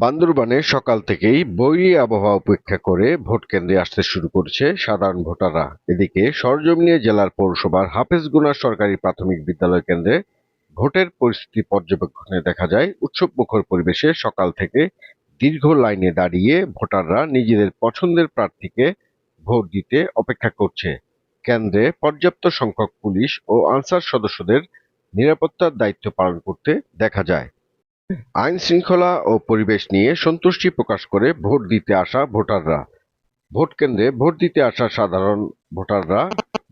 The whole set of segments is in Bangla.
বান্দরবানে সকাল থেকেই বৈরী আবহাওয়া উপেক্ষা করে ভোট কেন্দ্রে আসতে শুরু করেছে সাধারণ ভোটাররা। এদিকে সরজমিনে জেলার পৌরসভার হাফেজগুনা সরকারি প্রাথমিক বিদ্যালয় কেন্দ্রে ভোটের পরিস্থিতি পর্যবেক্ষণে দেখা যায় উৎসব মুখর পরিবেশে সকাল থেকে দীর্ঘ লাইনে দাঁড়িয়ে ভোটাররা নিজেদের পছন্দের প্রার্থীকে ভোট দিতে অপেক্ষা করছে। কেন্দ্রে পর্যাপ্ত সংখ্যক পুলিশ ও আনসার সদস্যদের নিরাপত্তার দায়িত্ব পালন করতে দেখা যায়। আইন শৃঙ্খলা ও পরিবেশ নিয়ে সন্তুষ্টি প্রকাশ করে ভোট দিতে আসা ভোটাররা। ভোট কেন্দ্রে ভোট দিতে আসা সাধারণ ভোটাররা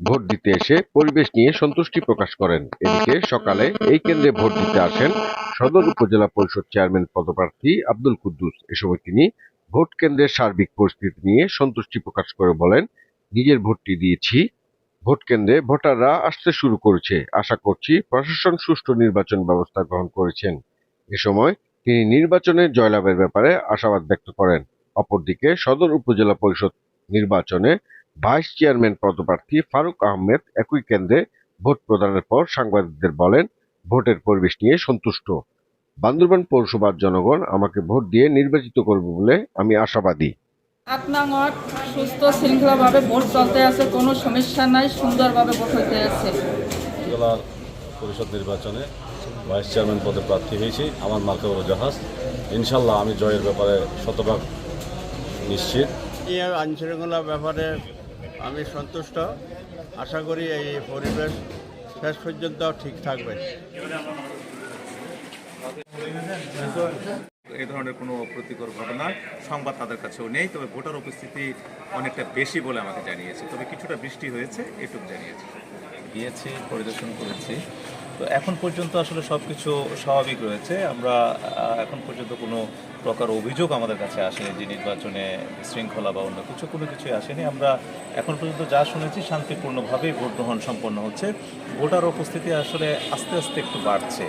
ভোট দিতে এসে পরিবেশ নিয়ে সন্তুষ্টি প্রকাশ করেন। এদিকে সকালে এই কেন্দ্রে ভোট দিতে আসেন সদর উপজেলা পরিষদ চেয়ারম্যান পদপ্রার্থী আব্দুল কুদ্দুস। এ সময় তিনি ভোট কেন্দ্রের সার্বিক পরিস্থিতি নিয়ে সন্তুষ্টি প্রকাশ করে বলেন, নিজের ভোটটি দিয়েছি। ভোট কেন্দ্রে ভোটাররা আসতে শুরু করেছে। আশা করছি প্রশাসন সুষ্ঠু নির্বাচন ব্যবস্থা গ্রহণ করেছেন। এ সময় তিনি নির্বাচনের জয়লাভের ব্যাপারে আশাবাদ ব্যক্ত করেন। অপরদিকে সদর উপজেলা পরিষদ নির্বাচনে ভাইস চেয়ারম্যান পদপ্রার্থী ফারুক আহমেদ একই কেন্দ্রে ভোট প্রদানের পর সাংবাদিকদের বলেন ভোটের পরিবেশ নিয়ে সন্তুষ্ট। বান্দরবান পৌরসভার জনগণ আমাকে ভোট দিয়ে নির্বাচিত করবে বলে আমি আশাবাদী। ওয়ার্ড সুস্থ শৃঙ্খলাভাবে ভোট চলতে আছে কোনো সমস্যা নাই সুন্দরভাবে ভোট হইতে আছে। পরিষদ নির্বাচনে ভাইস চেয়ারম্যান পদে প্রার্থী হয়েছি। আমার মার্কা হলো জাহাজ। ইনশাল্লাহ আমি জয়ের ব্যাপারে শতভাগ নিশ্চিত। এই আইনশৃঙ্খলার ব্যাপারে আমি সন্তুষ্ট। আশা করি এই পরিবেশ শেষ পর্যন্ত ঠিক থাকবে। এই ধরনের কোনো প্রতিকূল ঘটনা সংবাদ তাদের কাছেও নেই তবে ভোটার উপস্থিতি অনেকটা বেশি বলে আমাকে জানিয়েছে। তবে কিছুটা বৃষ্টি হয়েছে এটুকু জানিয়েছে। গিয়েছি, পরিদর্শন করেছি। তো এখন পর্যন্ত আসলে সব কিছু স্বাভাবিক রয়েছে। আমরা এখন পর্যন্ত কোনো প্রকার অভিযোগ আমাদের কাছে আসেনি যে নির্বাচনে শৃঙ্খলা বা অন্য কিছু, কোনো কিছুই আসেনি। আমরা এখন পর্যন্ত যা শুনেছি শান্তিপূর্ণভাবেই ভোট গ্রহণ সম্পন্ন হচ্ছে। ভোটার উপস্থিতি আসলে আস্তে আস্তে একটু বাড়ছে।